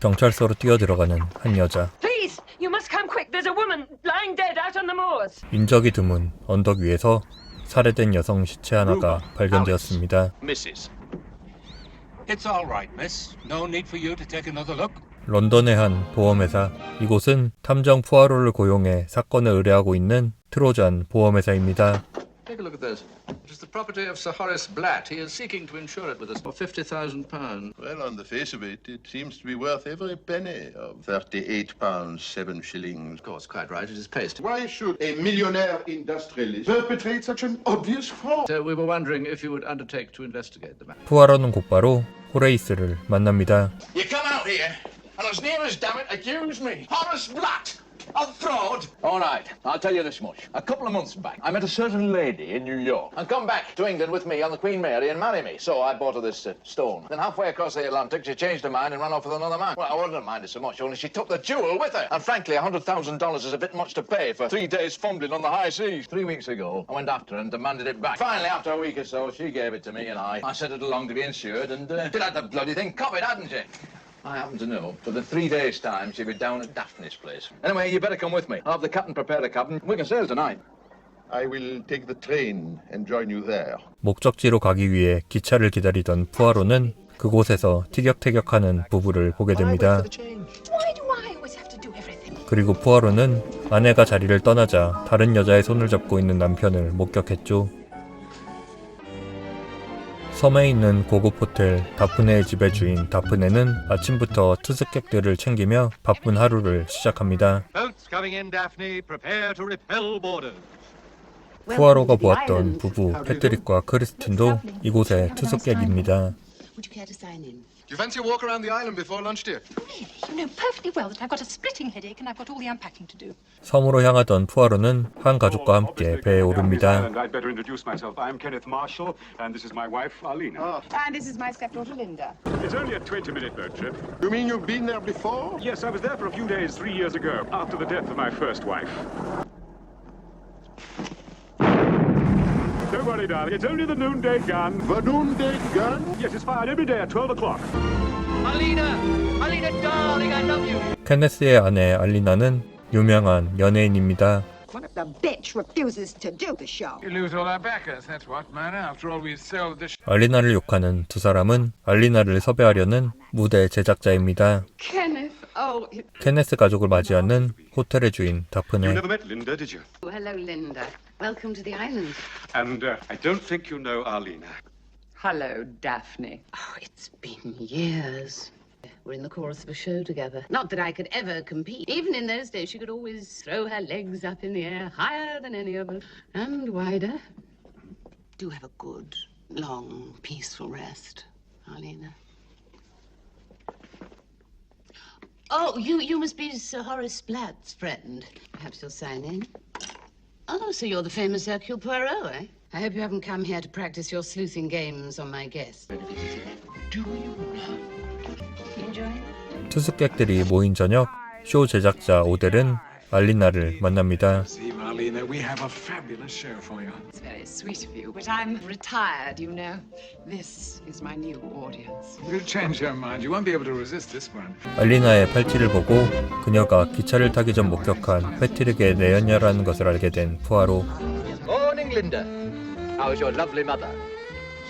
경찰서로 뛰어들어가는 한 여자. Please, you must come quick. There's a woman lying dead out on the moors. 인적이 드문 언덕 위에서 살해된 여성 시체 하나가 발견되었습니다. Mrs. It's all right, miss. No need for you to take another look. 런던의 한 보험회사. 이곳은 탐정 푸아로를 고용해 사건을 의뢰하고 있는 트로잔 보험회사입니다. Take a look at this. It is the property of Sir Horace Blatt. He is seeking to insure it with us for fifty thousand pounds. Well, on the face of it, it seems to be worth every penny of thirty-eight pounds seven shillings. Of course, quite right. It is paste. Why should a millionaire industrialist perpetrate such an obvious fraud? So we were wondering if you would undertake to investigate the matter. 푸아로는 곧바로 호레이스를 만납니다. You come out here and as near as damn it accuse me. Horace Blatt Of fraud. All right, I'll tell you this much. A couple of months back, I met a certain lady in New York and come back to England with me on the Queen Mary and marry me. So I bought her this uh, stone. Then halfway across the Atlantic, she changed her mind and ran off with another man. Well, I wouldn't have minded so much, only she took the jewel with her. And frankly, $100,000 is a bit much to pay for three days fumbling on the high seas. Three weeks ago, I went after her and demanded it back. Finally, after a week or so, she gave it to me and I, I sent it along to be insured and uh, had the bloody thing copied, hadn't she? I happen to know. For the three days' time, she'll be down at Daphne's place. Anyway, you better come with me. I'll have the captain prepare a cabin. We can sail tonight. I will take the train and join you there. 목적지로 가기 위해 기차를 기다리던 푸아로는 그곳에서 티격태격하는 부부를 보게 됩니다. 그리고 푸아로는 아내가 자리를 떠나자 다른 여자의 손을 잡고 있는 남편을 목격했죠. 섬에 있는 고급 호텔 다프네의 집의 주인 다프네는 아침부터 투숙객들을 챙기며 바쁜 하루를 시작합니다. Boats coming in, Daphne. Prepare to repel boarders. 푸아로가 보았던 부부 패트릭과 크리스틴도 이곳의 투숙객입니다. Would you care to sign in? Do you fancy a walk around the island before lunch, dear? Really? You know perfectly well that I've got a splitting headache and I've got all the unpacking to do. 섬으로 향하던 푸아로는 한 가족과 함께 배에 오릅니다. I'd better introduce myself. I'm Kenneth Marshall, and this is my wife, Arlena. And this is my stepdaughter Linda. It's only a 20-minute boat trip. You mean you've been there before? Yes, I was there for a few days three years ago, after the death of my first wife. Worry, darling. It's only the noonday gun. The noonday gun? Yes, it's fired every day at 12 o'clock. Alina! Alina, darling, I love you. 케네스의 아내 알리나는 유명한 연예인입니다. One of the bitch refuses to do the show. You lose all our backers, that's what, man. After all, we sold the 알리나를 욕하는 두 사람은 알리나를 섭외하려는 무대 제작자입니다. Kenneth, oh, 케네스 가족을 맞이하는 호텔의 주인 You 다프네. never met Linda, did you? hello Linda. Welcome to the island. And uh, I don't think you know Arlena. Hello, Daphne. Oh, it's been years. We're in the chorus of a show together. Not that I could ever compete. Even in those days, she could always throw her legs up in the air higher than any of us and wider. Do have a good, long, peaceful rest, Arlena. Oh, you you must be Sir Horace Blatt's friend. Perhaps you'll sign in. Oh, so you're the famous Hercule Poirot, eh? I hope you haven't come here to practice your sleuthing games on my guests. Do you enjoy? 투숙객들이 모인 저녁 쇼 제작자 오델은 알리나를 만납니다. 알리나의 팔찌를 보고 그녀가 기차를 타기 전 목격한 패트릭의 내연녀라는 것을 알게 된 푸아로.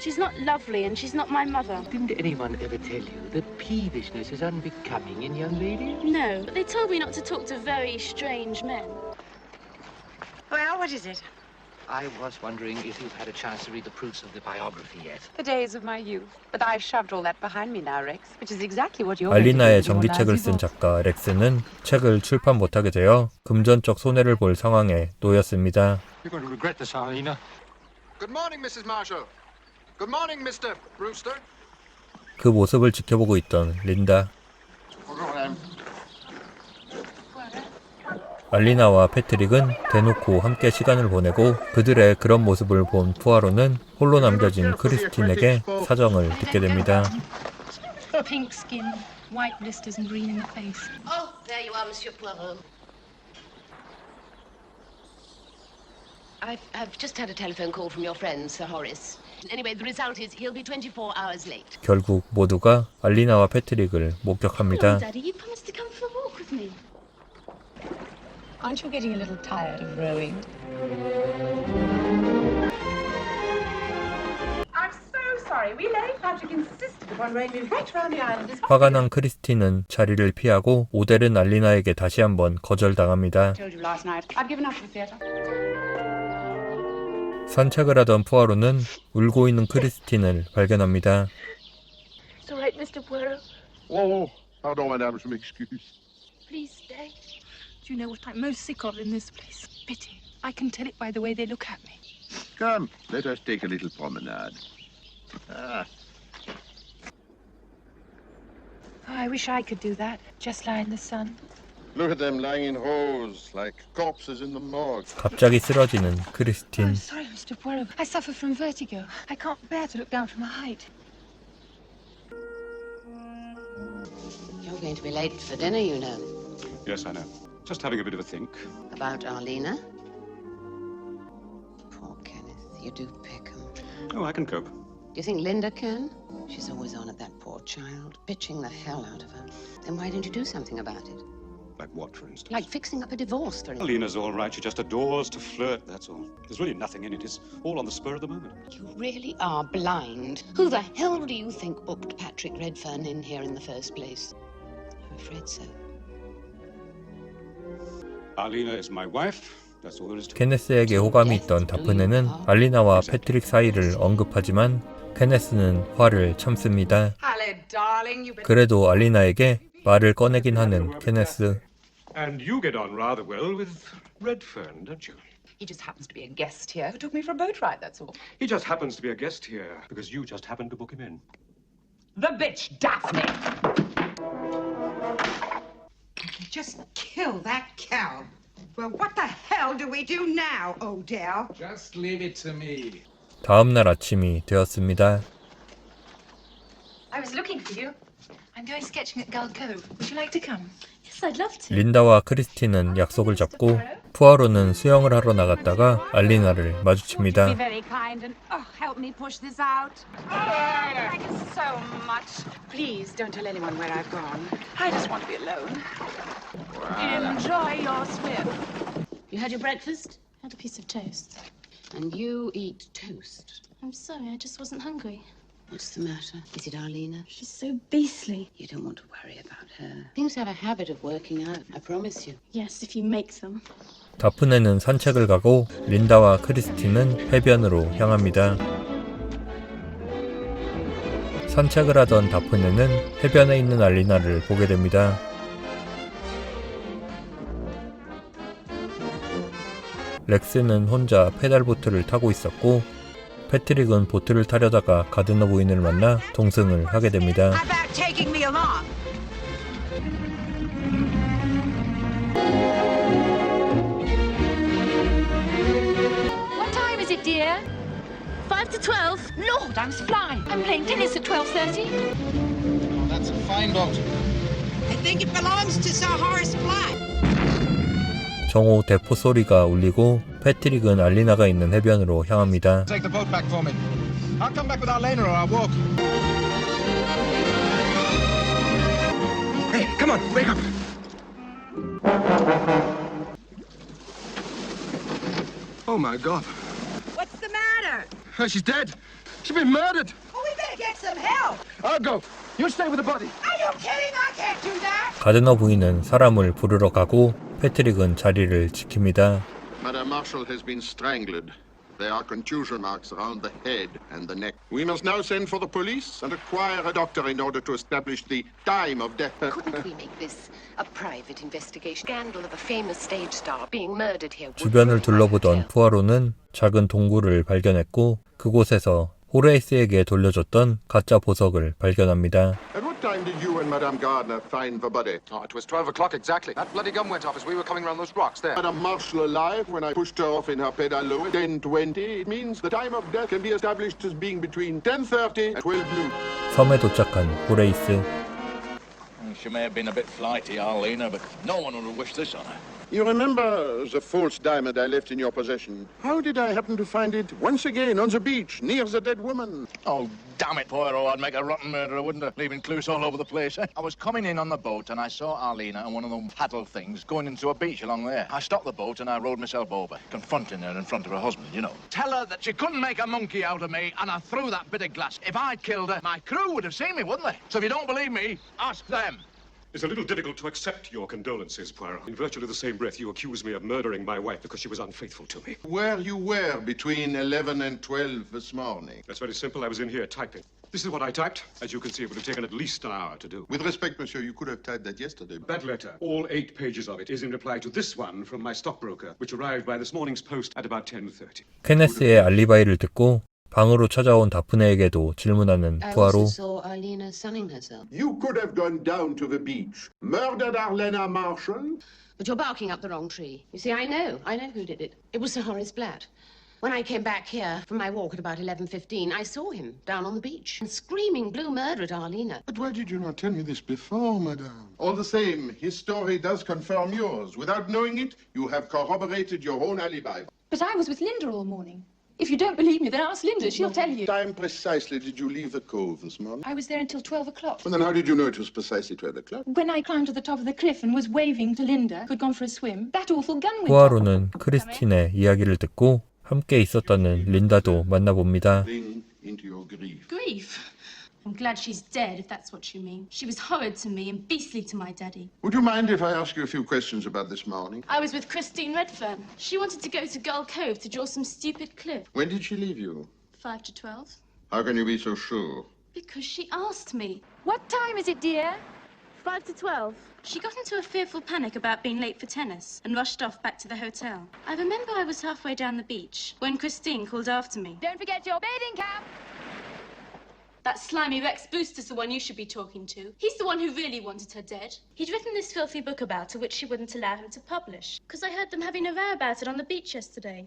She's not lovely and she's not my mother. Didn't anyone ever tell you that peevishness is unbecoming in young ladies? No, but they told me not to talk to very strange men. Well, what is it? I was wondering if you've had a chance to read the proofs of the biography yet. The days of my youth. But I've shoved all that behind me now, Rex, which is exactly what you're 알리나의 전기책을 쓴 작가 렉스는 책을 출판 못하게 되어 금전적 손해를 볼 상황에 놓였습니다. You're going to regret this, Arlena. Good morning, Mrs. Marshall. Good morning, Mr. Brewster. 그 모습을 지켜보고 있던 린다. 알리나와 패트릭은 대놓고 함께 시간을 보내고 그들의 그런 모습을 본 푸아로는 홀로 남겨진 크리스틴에게 사정을 듣게 됩니다. Pink skin, white blisters and green in the face. Oh, there you are, Monsieur Poirot. I've, I've just had a telephone call from your friend, Sir Horace. 결국 모두가 알리나와 패트릭을 목격합니다. 화가 난 크리스티는 자리를 피하고 오델은 알리나에게 다시 한번 거절당합니다. 산책을 하던 푸아로는 울고 있는 크리스틴을 발견합니다. It's all right, Mr. Poirot. Oh, pardon, madame, je m'excuse. Please stay. Do you know what I'm most sick of in this place? Pity. I can tell it by the way they look at me. Come, let us take a little promenade. Ah, Oh, I wish I could do that. Just lie in the sun. look at them lying in rows like corpses in the morgue. 갑자기 쓰러지는 크리스틴. I'm sorry, Mr. Poirot. I suffer from vertigo. I can't bear to look down from a height. You're going to be late for dinner, you know. Yes, I know. Just having a bit of a think. About Arlena? Poor Kenneth. You do pick 'em. Oh, I can cope. Do you think Linda can? She's always on at that poor child, bitching the hell out of her. Then why don't you do something about it? Like what, for instance? Like fixing up a divorce, for instance. Alina's all right. She just adores to flirt, that's all. There's really nothing in it. It's all on the spur of the moment. You really are blind. Who the hell do you think booked Patrick Redfern in here in the first place? I'm afraid so. Alina is my wife. That's all there is to it. 케네스에게 호감이 있던 다프네는 알리나와 패트릭 사이를 언급하지만 케네스는 화를 참습니다. 그래도 알리나에게 말을 꺼내긴 하는 케네스. And you get on rather well with Redfern, don't you? He just happens to be a guest here who took me for a boat ride, that's all. He just happens to be a guest here because you just happened to book him in. The bitch, Daphne! Just kill that cow. Well, what the hell do we do now, Odell? Just leave it to me. 다음 날 아침이 되었습니다. I was looking for you. I'm going sketching at Gull Cove. Would you like to come? Yes, I'd love to. 린다와 크리스틴은 약속을 잡고 푸아로는 수영을 하러 나갔다가 알리나를 마주칩니다. very kind and oh, help me push this out. Oh, thank you so much. Please don't tell anyone where I've gone. I just want to be alone. Enjoy your swim. You had your breakfast? Had a piece of toast. And you eat toast. I'm sorry, I just wasn't hungry. What's the matter? Is it Arlena? She's so beastly. You don't want to worry about her. Things have a habit of working out, I promise you. Yes, if you make them. 다프네는 산책을 가고 린다와 크리스틴은 해변으로 향합니다. 산책을 하던 다프네는 해변에 있는 알리나를 보게 됩니다. 렉스는 혼자 페달보트를 타고 있었고 패트릭은 보트를 타려다가 가든너 부인을 만나 동승을 하게 됩니다. 정오 대포 소리가 울리고 패트릭은 알리나가 있는 해변으로 향합니다. Take the boat back for me. I'll come back with Arlena or I'll walk. Hey, come on, wake up. Oh, my God. What's the matter? Oh, she's dead. She's been murdered. Oh, we better get some help. I'll go. You stay with the body. Are you kidding? I can't do that. 가드너 부인은 사람을 부르러 가고 패트릭은 자리를 지킵니다. Madame Marshall has been strangled. There are contusion marks around the head and the neck. We must now send for the police and acquire a doctor in order to establish the time of death. Couldn't we make this a private investigation? Scandal of a famous stage star being murdered here. 주변을 둘러보던 푸아로는 작은 동굴을 발견했고 그곳에서 호레이스에게 돌려줬던 가짜 보석을 발견합니다. At what time did you and Madame Gardner find the body? Oh, it was 12 o'clock exactly. That bloody gun went off as we were coming around those rocks there. Madame Marshall alive when I pushed her off in her pedalo at 10.20. It means the time of death can be established as being between 10.30 and 12 noon. 섬에 도착한 호레이스. She may have been a bit flighty, Arlena, but no one would have wished this on her. You remember the false diamond I left in your possession? How did I happen to find it once again on the beach near the dead woman? Oh, damn it, Poirot. I'd make a rotten murderer, wouldn't I? Leaving clues all over the place. Eh? I was coming in on the boat and I saw Arlena and one of them paddle things going into a beach along there. I stopped the boat and I rowed myself over, confronting her in front of her husband, you know. Tell her that she couldn't make a monkey out of me and I threw that bit of glass. If I'd killed her, my crew would have seen me, wouldn't they? So if you don't believe me, ask them. It's a little difficult to accept your condolences, Poirot. In virtually the same breath, you accuse me of murdering my wife because she was unfaithful to me. Where you were between 11 and 12 this morning? That's very simple. I was in here typing. This is what I typed. As you can see, it would have taken at least an hour to do. With respect, monsieur, you could have typed that yesterday. That letter, all eight pages of it, is in reply to this one from my stockbroker, which arrived by this morning's post at about 10.30. 케네스의 알리바이를 듣고 방으로 찾아온 다프네에게도 질문하는 I 푸아로 also saw Arlena sunning herself. You could have gone down to the beach, murdered Arlena Marshall. But you're barking up the wrong tree. You see, I know. I know who did it. It was Sir Horace Blatt. When I came back here from my walk at about 11.15, I saw him down on the beach, screaming blue murder at Arlena. But why did you not tell me this before, madame? All the same, his story does confirm yours. Without knowing it, you have corroborated your own alibi. But I was with Linda all morning. If you don't believe me, then ask Linda. She'll tell you. Time precisely did you leave the cove this morning? I was there until 12 o'clock. Well, then how did you know it was precisely 12 o'clock? When I climbed to the top of the cliff and was waving to Linda, who'd gone for a swim, that awful gun went off. 푸아로는 크리스틴의 이야기를 듣고 함께 있었다는 린다도 만나봅니다. Bring into your grief. Grief? I'm glad she's dead, if that's what you mean. She was horrid to me and beastly to my daddy. Would you mind if I ask you a few questions about this morning? I was with Christine Redfern. She wanted to go to Gull Cove to draw some stupid cliff. When did she leave you? Five to twelve. How can you be so sure? Because she asked me. What time is it, dear? Five to twelve. She got into a fearful panic about being late for tennis and rushed off back to the hotel. I remember I was halfway down the beach when Christine called after me. Don't forget your bathing cap. That slimy Rex Booster's the one you should be talking to. He's the one who really wanted her dead. He'd written this filthy book about her, which she wouldn't allow him to publish. Because I heard them having a row about it on the beach yesterday.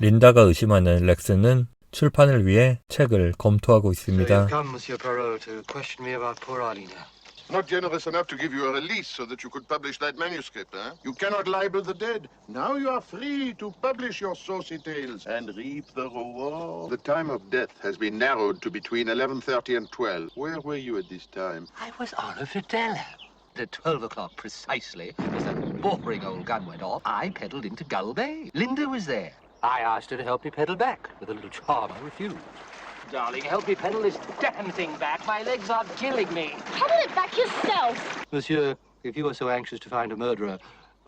린다가 의심하는 렉스는 출판을 위해 책을 검토하고 있습니다. come, Monsieur Poirot, to question me about poor Arlena. Not generous enough to give you a release so that you could publish that manuscript, huh? You cannot libel the dead. Now you are free to publish your saucy tales and reap the reward. The time of death has been narrowed to between 11.30 and 12. Where were you at this time? I was on a Videla. At 12 o'clock precisely, as that boring old gun went off, I pedalled into Gull Bay. Linda was there. I asked her to help me pedal back. With a little charm, I refused. Darling, help me pedal this damn thing back. My legs are killing me. Pedal it back yourself. Monsieur, if you are so anxious to find a murderer,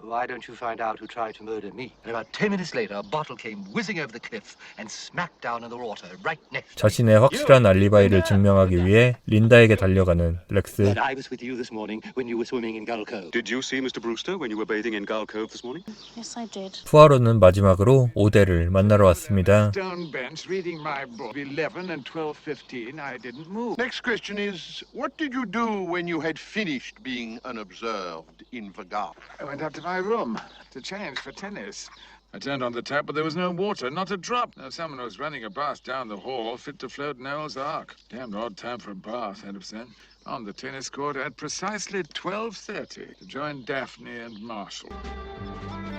why don't you find out who tried to murder me? And about ten minutes later, a bottle came whizzing over the cliff and smacked down in the water right next to me. 자신의 확실한 알리바이를 증명하기 위해 린다에게 달려가는 렉스. But I was with you this morning when you were swimming in Gull Cove. Did you see Mr. Brewster when you were bathing in Gull Cove this morning? Yes, I did. 푸아로는 마지막으로 오데를 만나러 왔습니다. Stone bench reading my book. 11 and 12.15, I didn't move. Next question is, what did you do when you had finished being unobserved in the garden? I went up to my room to change for tennis. I turned on the tap, but there was no water, not a drop. Now, someone was running a bath down the hall, fit to float Noel's Ark. Damned odd time for a bath, I'd have said. On the tennis court at precisely 12.30 to join Daphne and Marshall.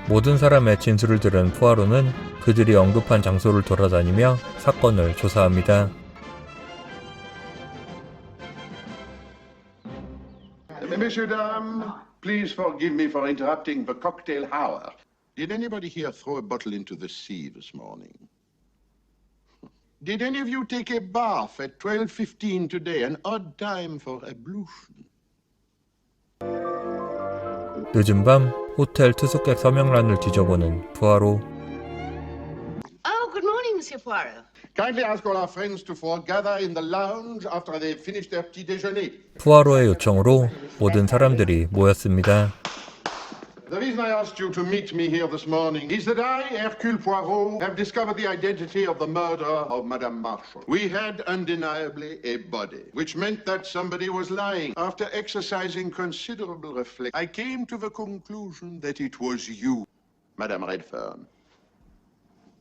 모든 사람의 진술을 들은 푸아로는 그들이 언급한 장소를 돌아다니며 사건을 조사합니다. Messieurs, dames, please forgive me for interrupting the cocktail hour. Did anybody here throw a bottle into the sea this morning? Did any of you take a bath at 12.15 today, an odd time for ablution? 늦은 밤 호텔 투숙객 서명란을 뒤져보는 푸아로. Oh, good morning, Monsieur Poirot. Kindly ask all our friends to foregather in the lounge after they've finished their petit déjeuner. 푸아로의 요청으로 모든 사람들이 모였습니다. The reason I asked you to meet me here this morning is that I, Hercule Poirot, have discovered the identity of the murderer of Madame Marshall. We had undeniably a body, which meant that somebody was lying. After exercising considerable reflection, I came to the conclusion that it was you, Madame Redfern.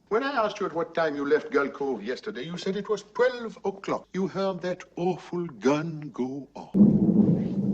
When I asked you at what time you left Gull Cove yesterday, you said it was 12 o'clock. You heard that awful gun go off.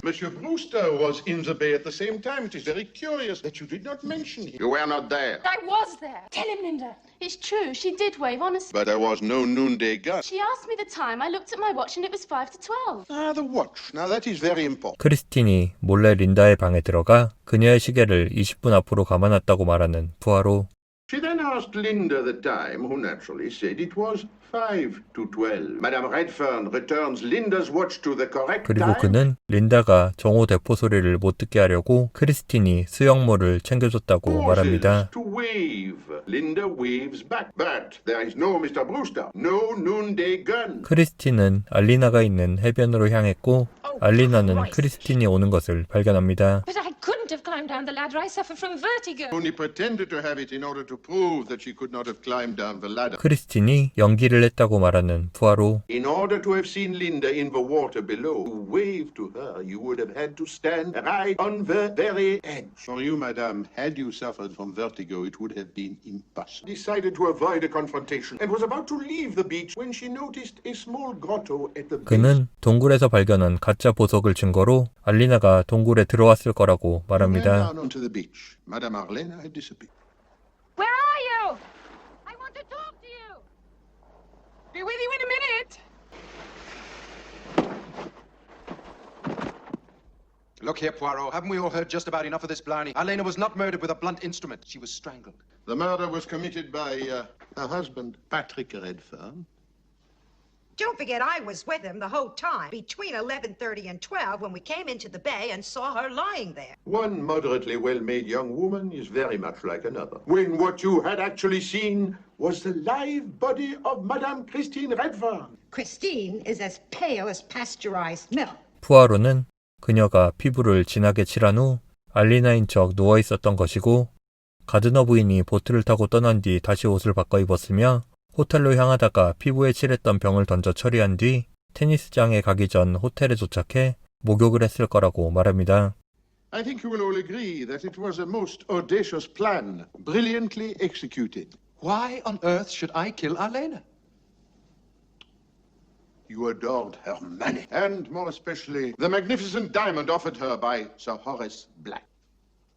Monsieur Brewster was in the bay at the same time. It is very curious that you did not mention him. You were not there. I was there. Tell him, Linda. It's true. She did wave, honestly. But there was no noonday gun. She asked me the time. I looked at my watch and it was 5 to 12. Ah, the watch. Now that is very important. 크리스틴이 몰래 린다의 방에 들어가 그녀의 시계를 20분 앞으로 감아놨다고 말하는 푸아로. She then asked Linda the time, who naturally said it was 5 to 12. Madame Redfern returns Linda's watch to the correct 그리고 time. 그는 린다가 정오 대포 소리를 못 듣게 하려고 크리스틴이 수영모를 챙겨줬다고 말합니다. to wave. Linda waves back. But there is no Mr. Brewster. No noonday gun. 크리스틴은 알리나가 있는 해변으로 향했고 알리나는 크리스틴이 오는 것을 발견합니다. But I couldn't have climbed down the ladder. I suffer from vertigo. Only pretended to have it in order to prove that she could not have climbed down the ladder. 크리스틴이 연기를 했다고 말하는 푸아로. In order to have seen Linda in the water below, to wave to her, you would have had to stand right on the very edge. For you, madame, had you suffered from vertigo, it would have been impossible. Decided to avoid a confrontation and was about to leave the beach when she noticed a small grotto at the base. 그는 동굴에서 발견한 가짜 보석을 증거로 알리나가 동굴에 들어왔을 거라고 말합니다. Down onto the beach. Madame Arlena had disappeared. Where are you? I want to talk to you. Be with you in a minute. Look here, Poirot. Haven't we all heard just about enough of this blarney? Elena was not murdered with a blunt instrument. She was strangled. The murder was committed by uh, her husband, Patrick Redfern. Don't forget I was with him the whole time, between 11.30 and 12, when we came into the bay and saw her lying there. One moderately well-made young woman is very much like another. When what you had actually seen was the live body of Madame Christine Redfern. Christine is as pale as pasteurized milk. 푸아로는 그녀가 피부를 진하게 칠한 후 알리나인 척 누워 있었던 것이고 가드너 부인이 보트를 타고 떠난 뒤 다시 옷을 바꿔 입었으며 호텔로 향하다가 피부에 칠했던 병을 던져 처리한 뒤 테니스장에 가기 전 호텔에 도착해 목욕을 했을 거라고 말합니다. I think you will all agree that it was a most audacious plan, brilliantly executed. Why on earth should I kill Elena? You adored her money, and more especially the magnificent diamond offered her by Sir Horace Black,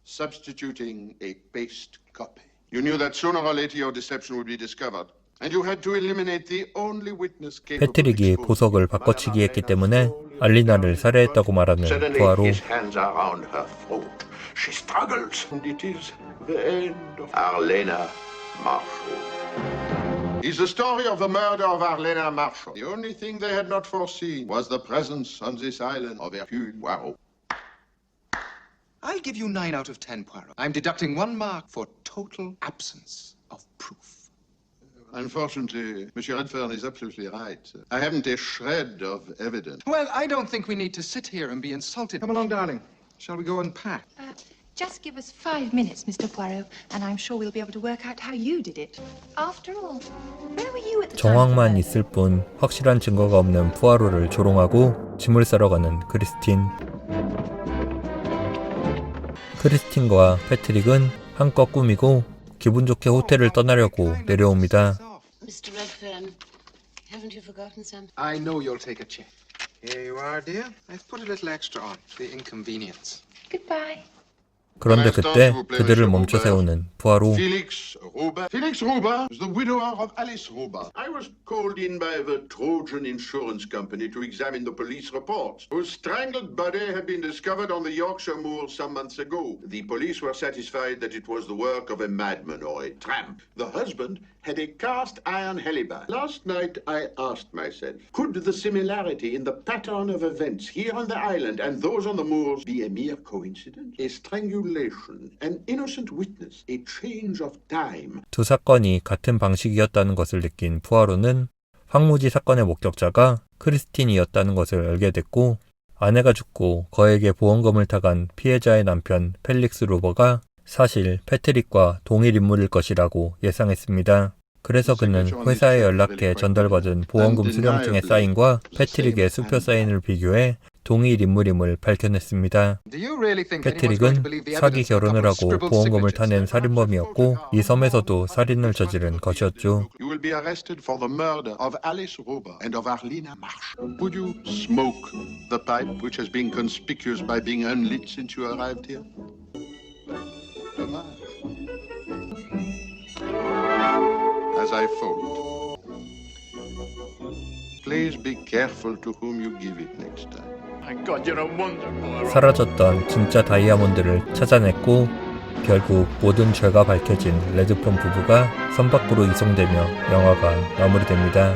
substituting a paste copy. You knew that sooner or later your deception would be discovered, and you had to eliminate the only witness capable of 패트릭이 보석을 바꿔치기 했기 때문에 알리나를 살해했다고 말하는 Suddenly, 푸아로 his hands are around her throat. She struggles, and it is the end of Arlena Marshall. Is the story of the murder of Arlena Marshall. The only thing they had not foreseen was the presence on this island of Hercule Poirot. I'll give you nine out of ten, Poirot. I'm deducting one mark for total absence of proof. Unfortunately, Monsieur Redfern is absolutely right. I haven't a shred of evidence. Well, I don't think we need to sit here and be insulted. Come along, darling. Shall we go and pack? Uh, just give us five minutes, Mr. Poirot, and I'm sure we'll be able to work out how you did it. After all, where were you at the time? 정황만 있을 뿐 확실한 증거가 없는 푸아로를 조롱하고 짐을 싸러 가는 크리스틴. 크리스틴과 패트릭은 한껏 꾸미고 기분 좋게 호텔을 떠나려고 내려옵니다. Mr. Redfern, haven't you forgotten something? I know you'll take a check. Here you are, dear. I've put a little extra on for the inconvenience. Goodbye. 그런데 그때 그들을 멈춰 세우는 푸아로. Felix Ruba. Felix Ruba is the widower of Alice Ruba. I was called in by the Trojan Insurance Company to examine the police reports, whose strangled body had been discovered on the Yorkshire moors some months ago. The police were satisfied that it was the work of a madman or a tramp. The husband had a cast iron heliband. Last night I asked myself, could the similarity in the pattern of events here on the island and those on the moors be a mere coincidence? A strangulation, 두 사건이 같은 방식이었다는 것을 느낀 푸아로는 황무지 사건의 목격자가 크리스틴이었다는 것을 알게 됐고 아내가 죽고 거액의 보험금을 타간 피해자의 남편 펠릭스 루버가 사실 패트릭과 동일 인물일 것이라고 예상했습니다. 그래서 그는 회사에 연락해 전달받은 보험금 수령증의 사인과 패트릭의 수표 사인을 비교해 동일 인물임을 밝혀냈습니다. 패트릭은 사기 결혼을 하고 보험금을 타낸 살인범이었고 이 섬에서도 살인을 저지른 것이었죠. 사라졌던 진짜 다이아몬드를 찾아냈고 결국 모든 죄가 밝혀진 레드폰 부부가 섬 밖으로 이송되며 영화가 마무리됩니다.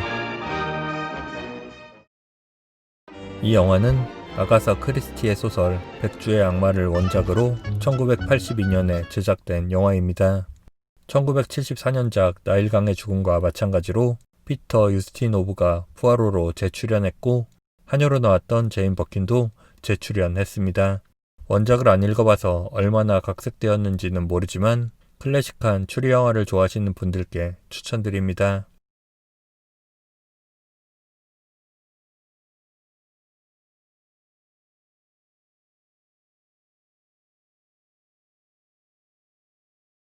이 영화는 아가사 크리스티의 소설 백주의 악마를 원작으로 1982년에 제작된 영화입니다. 1974년작 나일강의 죽음과 마찬가지로 피터 유스티노브가 푸아로로 재출연했고 한여로 나왔던 제인 버킨도 재출연했습니다. 원작을 안 읽어봐서 얼마나 각색되었는지는 모르지만 클래식한 추리 영화를 좋아하시는 분들께 추천드립니다.